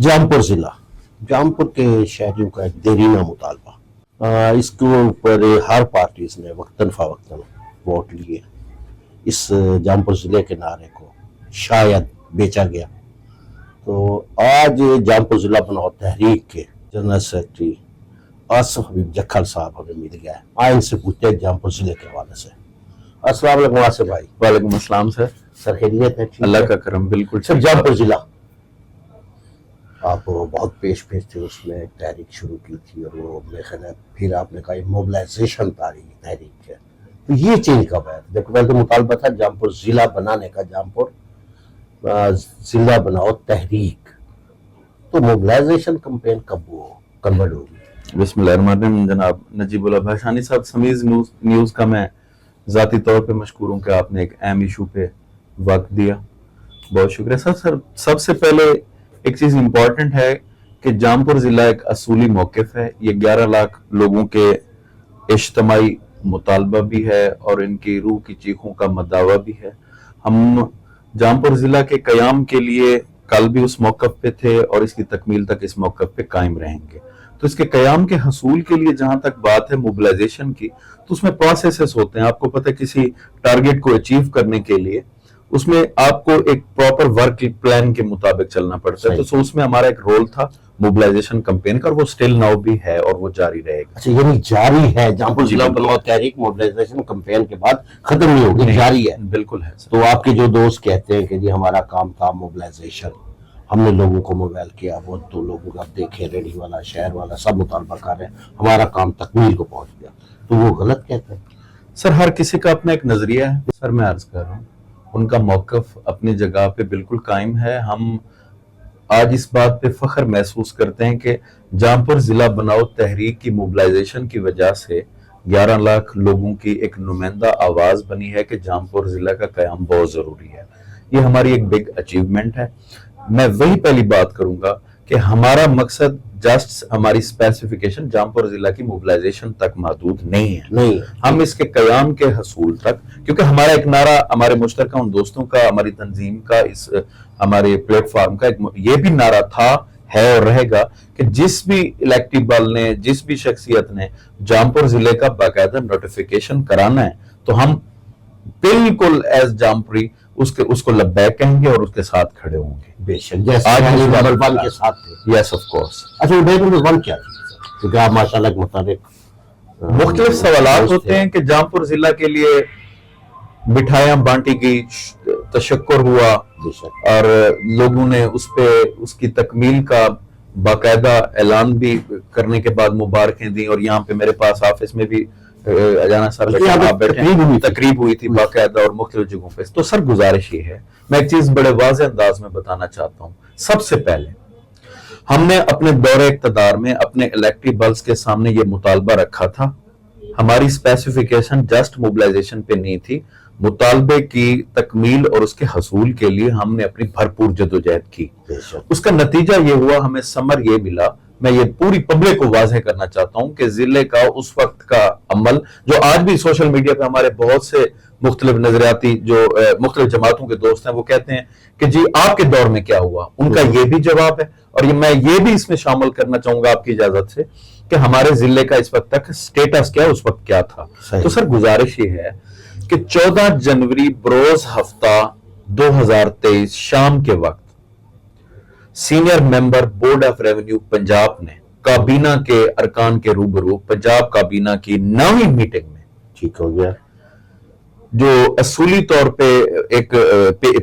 جامپور ضلع۔ جامپور کے شہریوں کا ایک دیرینہ مطالبہ۔ آ، اس کے اوپر ہر پارٹیز نے وقتاً فوقتاً ووٹ لیے۔ اس جامپور ضلع کے نعرے کو شاید بیچا گیا۔ تو آج جامپور ضلع بناؤ تحریک کے جنرل سیکرٹری آصف حبیب جکھل صاحب ہمیں مل گیا ہے۔ آئے ان سے پوچھتے ہیں جامپور ضلع کے حوالے سے۔ السلام علیکم آصف بھائی۔ وعلیکم السلام سر۔ سر خیریت ہے؟ ٹھیک اللہ؟ کا کرم بالکل سر جامپور ضلع۔ آپ بہت پیش پیش تھے، اس میں ایک تحریک شروع کی تھی اور وہ میرے خیال ہے پھر آپ نے کہا موبلائزیشن تاریخ تحریک ہے تو یہ چینج کب ہے دیکھو، پہلے تو مطالبہ تھا جامپور ضلع بنانے کا، جامپور ضلع بناؤ، تحریک۔ تو موبلائزیشن کمپین کب وہ کنورٹ ہوگی بسم اللہ الرحمن الرحیم، جناب نجیب اللہ بھاشانی صاحب، سمیز نیوز نیوز کا میں ذاتی طور پہ مشکور ہوں کہ آپ نے ایک اہم ایشو پہ وقت دیا۔ بہت شکریہ۔ سر سر، سب سے پہلے ایک چیز امپورٹنٹ ہے کہ جامپور ضلع ایک اصولی موقف ہے۔ یہ گیارہ لاکھ لوگوں کے اجتماعی مطالبہ بھی ہے اور ان کی روح کی چیخوں کا مداوع بھی ہے۔ ہم جامپور ضلع کے قیام کے لیے کل بھی اس موقف پہ تھے اور اس کی تکمیل تک اس موقف پہ قائم رہیں گے۔ تو اس کے قیام کے حصول کے لیے جہاں تک بات ہے موبلائزیشن کی، تو اس میں پروسیسز ہوتے ہیں۔ آپ کو پتہ ہے کسی ٹارگٹ کو اچیو کرنے کے لیے اس میں آپ کو ایک پراپر ورک پلان کے مطابق چلنا پڑتا ہے۔ تو اس میں ہمارا ایک رول تھا موبلائزیشن کمپین کا اور وہ سٹل ناؤ بھی ہے اور وہ جاری رہے گا۔ اچھا یعنی جاری ہے۔ جامپور جی، ضلع۔ بناؤ تحریک موبلائزیشن کمپین کے بعد ختم نہیں ہوگی جاری ہے۔ بالکل ہے۔ تو آپ کے جو دوست کہتے ہیں کہ جی ہمارا کام تھا موبلائزیشن ہم نے لوگوں کو موبائل کیا وہ تو لوگوں کا دیکھے ریڈی والا شہر والا سب مطالبہ کر رہے ہیں۔ ہمارا کام تکمیل کو پہنچ گیا۔ تو وہ غلط کہتے ہیں۔ سر ہر کسی کا اپنا ایک نظریہ ہے۔ سر میں عرض کر رہا ہوں ان کا موقف اپنی جگہ پہ بالکل قائم ہے۔ ہم آج اس بات پہ فخر محسوس کرتے ہیں کہ جامپور ضلع بناؤ تحریک کی موبلائزیشن کی وجہ سے گیارہ لاکھ لوگوں کی ایک نمائندہ آواز بنی ہے کہ جامپور ضلع کا قیام بہت ضروری ہے۔ یہ ہماری ایک بگ اچیومنٹ ہے۔ میں وہی پہلی بات کروں گا کہ ہمارا مقصد جسٹ ہماری اسپیسیفیکیشن جامپور ضلع کی موبلائزیشن تک محدود نہیں ہے۔ نہیں۔ ہم اس کے قیام کے حصول تک کیونکہ ہمارا ایک نعرہ ہمارے مشترکہ ان دوستوں کا ہماری تنظیم کا اس ہمارے پلیٹ فارم کا ایک یہ بھی نعرہ تھا ہے اور رہے گا کہ جس بھی الیکٹو بل نے جس بھی شخصیت نے جامپور ضلع کا باقاعدہ نوٹیفیکیشن کرانا ہے تو ہم بالکل ایز جامپوری اس کے اس کو لبیک کہیں گے اور اس کے ساتھ کھڑے ہوں گے۔ بے شک جیسے آج نمبر ون کے ساتھ تھے۔ یس آف کورس اچھا ابید نمبر ون کیا تھی کیونکہ آپ ماشاءاللہ کے مطابق مختلف سوالات ہوتے ہیں کہ جامپور ضلع کے لیے مٹھائیاں بانٹی گئی تشکر ہوا۔ اور لوگوں نے اس پہ اس کی تکمیل کا باقاعدہ اعلان بھی کرنے کے بعد مبارکیں دی اور یہاں پہ میرے پاس آفس میں بھی اجانا بیٹھے تقریب ہوئی تھی۔ باقاعدہ اور مختلف جگہوں پہ۔ تو سر گزارش یہ ہے میں ایک چیز بڑے واضح انداز میں بتانا چاہتا ہوں۔ سب سے پہلے ہم نے اپنے دور اقتدار میں اپنے الیکٹری بلز کے سامنے یہ مطالبہ رکھا تھا۔ ہماری اسپیسیفیکیشن جسٹ موبلائزیشن پہ نہیں تھی۔ مطالبے کی تکمیل اور اس کے حصول کے لیے ہم نے اپنی بھرپور جدوجہد کی۔ اس کا نتیجہ یہ ہوا ہمیں سمر یہ ملا میں یہ پوری پبلک کو واضح کرنا چاہتا ہوں کہ ضلع کا اس وقت کا عمل جو آج بھی سوشل میڈیا پہ ہمارے بہت سے مختلف نظریاتی جو مختلف جماعتوں کے دوست ہیں وہ کہتے ہیں کہ جی آپ کے دور میں کیا ہوا؟ ان کا یہ بھی جواب ہے۔ اور یہ میں یہ بھی اس میں شامل کرنا چاہوں گا آپ کی اجازت سے کہ ہمارے ضلع کا اس وقت تک سٹیٹس کیا اس وقت کیا تھا۔ تو سر گزارش یہ ہے کہ چودہ جنوری بروز ہفتہ دو ہزار تیئیس شام کے وقت senior member board of revenue Punjab نے کابینہ کے ارکان کے روبرو پنجاب کابینہ کی نویں میٹنگ میں ٹھیک ہو گیا۔ جو اصولی طور پہ ایک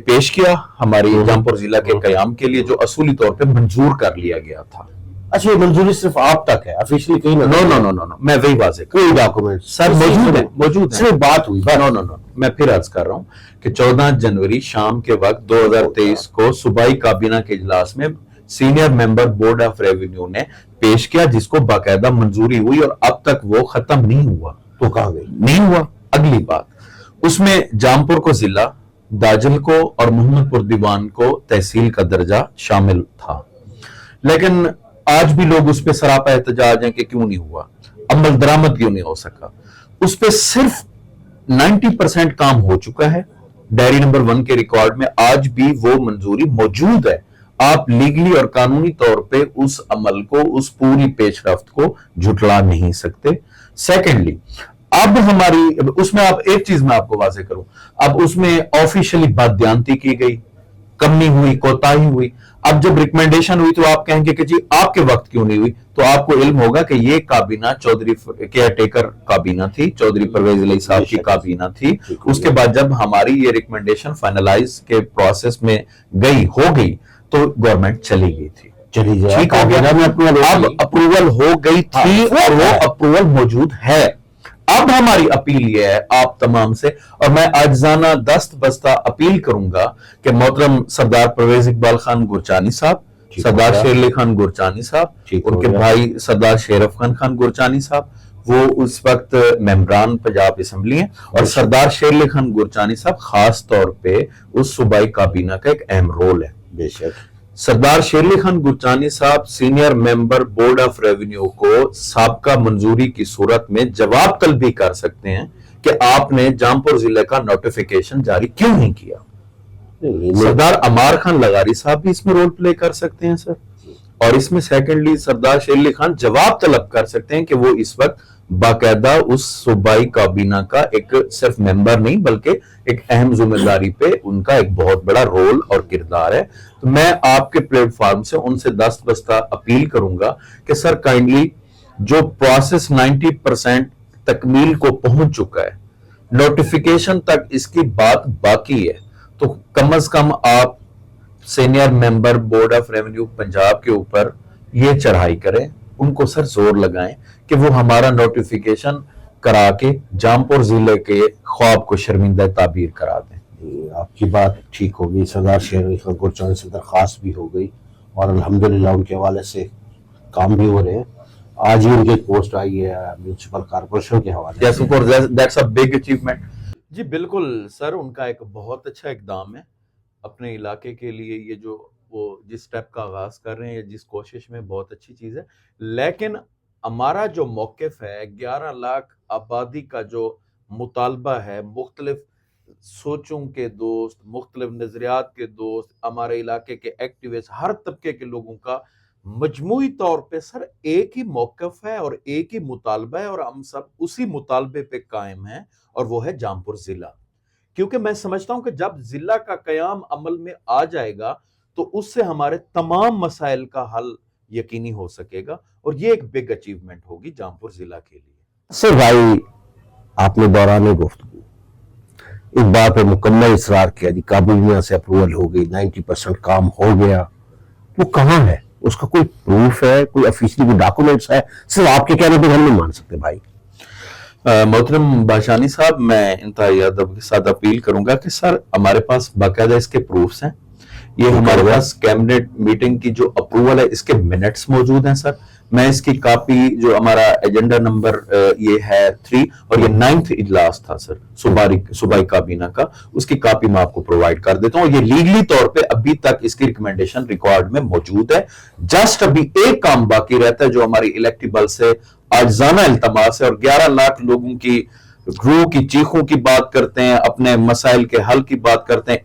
پیش کیا ہماری جامپور ضلع کے قیام کے لیے جو اصولی طور پہ منظور کر لیا گیا تھا۔ اچھا یہ منظوری صرف آپ تک ہے؟ افیشلی کہیں نو نو نو نو نو میں وہی واضح کوئی ڈاکومنٹ سر موجود ہے موجود ہے۔ صرف بات ہوئی نو نو نو۔ میں پھر عرض کر رہا ہوں کہ چودہ جنوری شام کے وقت دو ہزار تیئیس کو صوبائی کابینہ کے اجلاس میں senior member board of revenue نے پیش کیا جس کو باقاعدہ منظوری ہوئی اور اب تک وہ ختم نہیں ہوا۔ تو کہاں گئی؟ نہیں ہوا۔ اگلی بات۔ اس میں جامپور کو ضلع داجل کو اور محمد پور دیوان کو تحصیل کا درجہ شامل تھا۔ لیکن آج بھی لوگ اس پہ سراپا احتجاج ہیں کہ کیوں نہیں ہوا؟ عمل درامد کیوں نہیں ہو سکا؟ اس پہ صرف نائنٹی پرسینٹ کام ہو چکا ہے۔ ڈائری نمبر ون کے ریکارڈ میں آج بھی وہ منظوری موجود ہے۔ آپ لیگلی اور قانونی طور پہ اس عمل کو، اس پوری پیش رفت کو جھٹلا نہیں سکتے۔ سیکنڈلی، اب ہماری، اس میں آپ، ایک چیز میں آپ کو واضح کروں۔ اب اس میں آفیشلی بدیانتی کی گئی۔ کمی ہوئی، کوتاہی ہوئی۔ اب جب ریکمنڈیشن ہوئی تو آپ کہیں گے کہ جی آپ کے وقت کیوں نہیں ہوئی؟ تو آپ کو علم ہوگا کہ یہ کابینہ چودھری کیئر ٹیکر کابینہ تھی چودھری پرویز علی صاحب کی کابینہ تھی۔ اس کے بعد جب ہماری یہ ریکمنڈیشن فائنلائز کے پروسیس میں گئی ہو گئی تو گورنمنٹ چلی گئی تھی۔ چلی جائے اب۔ اپروول ہو گئی تھی ہاں، اور وہ۔ اپروول موجود ہے۔ اب ہماری اپیل یہ ہے آپ تمام سے اور میں آجزانہ دست بستہ اپیل کروں گا کہ محترم سردار پرویز اقبال خان گرچانی صاحب سردار۔ شیر علی خان گرچانی صاحب ان کے۔ بھائی سردار شیرف خان خان گرچانی صاحب وہ اس وقت ممبران پنجاب اسمبلی ہیں اور سردار شیر علی خان گرچانی صاحب خاص طور پہ اس صوبائی کابینہ کا ایک اہم رول ہے بے شک سردار شیرلی خان گرچانی صاحب senior member board of revenue کو سابقہ منظوری کی صورت میں جواب طلبی کر سکتے ہیں کہ آپ نے جامپور ضلع کا نوٹیفیکیشن جاری کیوں نہیں کیا؟ سردار امار خان لغاری صاحب بھی اس میں رول پلے کر سکتے ہیں سر۔ اور اس میں سیکنڈلی سردار شیرلی خان جواب طلب کر سکتے ہیں کہ وہ اس وقت باقاعدہ اس صوبائی کابینہ کا ایک صرف ممبر نہیں بلکہ ایک اہم ذمہ داری پہ ان کا ایک بہت بڑا رول اور کردار ہے۔ تو میں آپ کے پلیٹ فارم سے ان سے دست بستہ اپیل کروں گا کہ سر، کائنڈلی جو پروسیس نائنٹی پرسینٹ تکمیل کو پہنچ چکا ہے، نوٹیفیکیشن تک اس کی بات باقی ہے۔ تو کم از کم آپ senior member, board of revenue, Punjab کے اوپر یہ چڑھائی کریں۔ ان کو سر زور لگائیں کہ وہ ہمارا نوٹیفیکیشن کرا کے جامپور ضلع کے خواب کو شرمندہ تعبیر کرا دیں۔ آپ کی بات ٹھیک ہوگی سردار شیر علی خان گرچانی سے درخواست بھی ہو گئی اور الحمدللہ ان کے حوالے سے کام بھی ہو رہے ہیں۔ آج ہی ان کی پوسٹ آئی ہے میونسپل کارپوریشن کے حوالے سے۔ جی بالکل سر ان کا ایک بہت اچھا اقدام ہے۔ اپنے علاقے کے لیے یہ جو وہ جس سٹیپ کا آغاز کر رہے ہیں جس کوشش میں بہت اچھی چیز ہے۔ لیکن ہمارا جو موقف ہے، گیارہ لاکھ آبادی کا جو مطالبہ ہے، مختلف سوچوں کے دوست، مختلف نظریات کے دوست، ہمارے علاقے کے ایکٹیوسٹ ہر طبقے کے لوگوں کا مجموعی طور پہ سر ایک ہی موقف ہے اور ایک ہی مطالبہ ہے اور ہم سب اسی مطالبے پہ قائم ہیں اور وہ ہے جامپور ضلع۔ کیونکہ میں سمجھتا ہوں کہ جب ضلع کا قیام عمل میں آ جائے گا تو اس سے ہمارے تمام مسائل کا حل یقینی ہو سکے گا اور یہ ایک بگ اچیومنٹ ہوگی جامپور ضلع کے لیے۔ سر بھائی آپ نے دوران گفتگو۔ اس بات پہ مکمل اصرار کیا جی کابینہ سے اپروول ہو گئی نائنٹی پرسنٹ کام ہو گیا۔ وہ کہاں ہے؟ اس کا کوئی پروف ہے؟ کوئی افیشلی کوئی ڈاکومنٹس ہے؟ صرف آپ کے کہنے پہ ہم نہیں مان سکتے بھائی۔ محترم باشانی صاحب میں انتہائی ادب کے ساتھ اپیل کروں گا کہ سر ہمارے پاس باقاعدہ اس کے پروفس ہیں۔ یہ ہمارے پاس کیبنٹ میٹنگ کی جو اپروول ہے اس کے منٹس موجود ہیں سر۔ میں اس کی کاپی جو ہمارا ایجنڈا نمبر یہ ہے تھری اور یہ نائنتھ اجلاس تھا سر صوبائی صوبائی کابینہ کا۔ اس کی کاپی میں آپ کو پرووائڈ کر دیتا ہوں۔ یہ لیگلی طور پہ ابھی تک اس کی ریکمنڈیشن ریکارڈ میں موجود ہے۔ جسٹ ابھی ایک کام باقی رہتا ہے جو ہماری الیکٹیبل سے آجزانہ التماس ہے اور گیارہ لاکھ لوگوں کی روح کی چیخوں کی بات کرتے ہیں، اپنے مسائل کے حل کی بات کرتے ہیں۔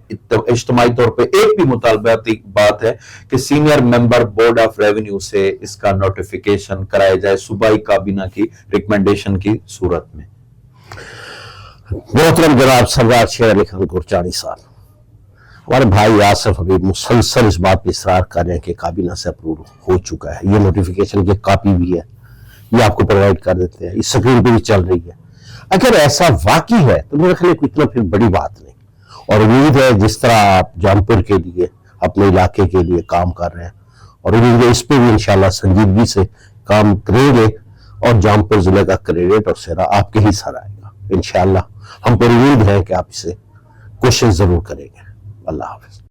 اجتماعی طور پہ ایک بھی مطالباتی بات ہے کہ senior member board of revenue سے اس کا نوٹیفیکیشن کرایا جائے صوبائی کابینہ کی ریکمنڈیشن کی صورت میں۔ محترم جناب، سردار شیر علی خان گرچانی صاحب، ہمارے بھائی آصف ابھی مسلسل اس بات پہ اصرار کر رہے ہیں کہ کابینہ سے اپروو ہو چکا ہے۔ یہ نوٹیفیکیشن کی کاپی بھی ہے، یہ آپ کو پرووائڈ کر دیتے ہیں۔ اس سکرین پہ بھی چل رہی ہے۔ اگر ایسا واقعی ہے تو میرے خیال اتنا پھر بڑی بات نہیں۔ اور امید ہے جس طرح آپ جامپور کے لیے، اپنے علاقے کے لیے کام کر رہے ہیں، اور امید ہے اس پہ بھی انشاءاللہ سنجیدگی سے کام کریں گے۔ اور جامپور ضلع کا کریڈٹ اور سیرا آپ کے ہی سر آئے گا۔ انشاءاللہ ہم پر امید ہے کہ آپ اسے کوشش ضرور کریں گے۔ اللہ حافظ۔